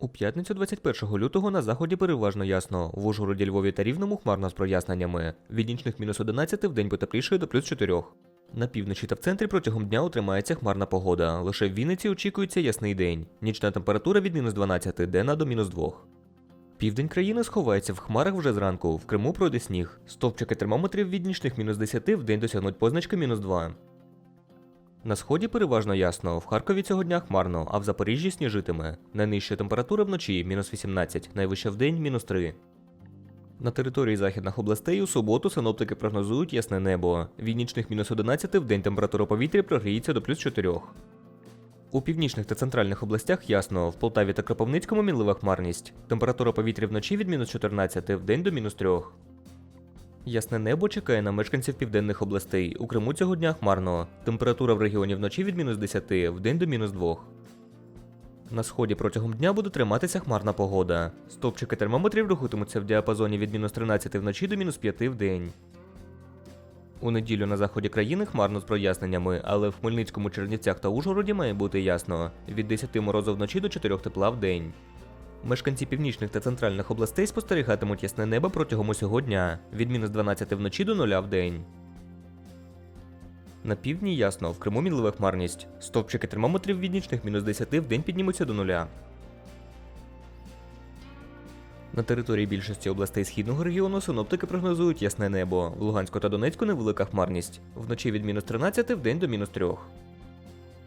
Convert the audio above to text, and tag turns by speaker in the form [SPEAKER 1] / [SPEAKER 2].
[SPEAKER 1] У п'ятницю 21 лютого на заході переважно ясно. В Ужгороді, Львові та Рівному хмарно з проясненнями. Від нічних мінус 11 в день потеплішає до плюс 4. На півночі та в центрі протягом дня утримається хмарна погода. Лише в Вінниці очікується ясний день. Нічна температура від мінус 12, денна до мінус 2. Південь країни сховається в хмарах вже зранку. В Криму пройде сніг. Стовпчики термометрів від нічних мінус 10 в день досягнуть позначки мінус 2. На сході переважно ясно, в Харкові цього дня хмарно, а в Запоріжжі сніжитиме. Найнижча температура вночі мінус 18, найвища вдень мінус 3. На території західних областей у суботу синоптики прогнозують ясне небо. Від нічних мінус 11 в день температура повітря прогріється до плюс 4. У північних та центральних областях ясно, в Полтаві та Кропивницькому мінлива хмарність. Температура повітря вночі від мінус 14 в день до мінус 3. Ясне небо чекає на мешканців південних областей. У Криму цього дня хмарно. Температура в регіоні вночі від мінус 10, в до мінус 2. На сході протягом дня буде триматися хмарна погода. Стопчики термометрів рухатимуться в діапазоні від мінус 13 вночі до мінус 5 в день. У неділю на заході країни хмарно з проясненнями, але в Хмельницькому, Чернівцях та Ужгороді має бути ясно. Від 10 морозу вночі до 4 тепла в день. Мешканці північних та центральних областей спостерігатимуть ясне небо протягом усього дня від мінус 12 вночі до 0 в день. На півдні ясно, в Криму мінлива хмарність. Стовпчики термометрів від нічних мінус 10 в день піднімуться до нуля. На території більшості областей східного регіону синоптики прогнозують ясне небо. В Луганську та Донецьку невелика хмарність. Вночі від мінус 13 в день до мінус 3.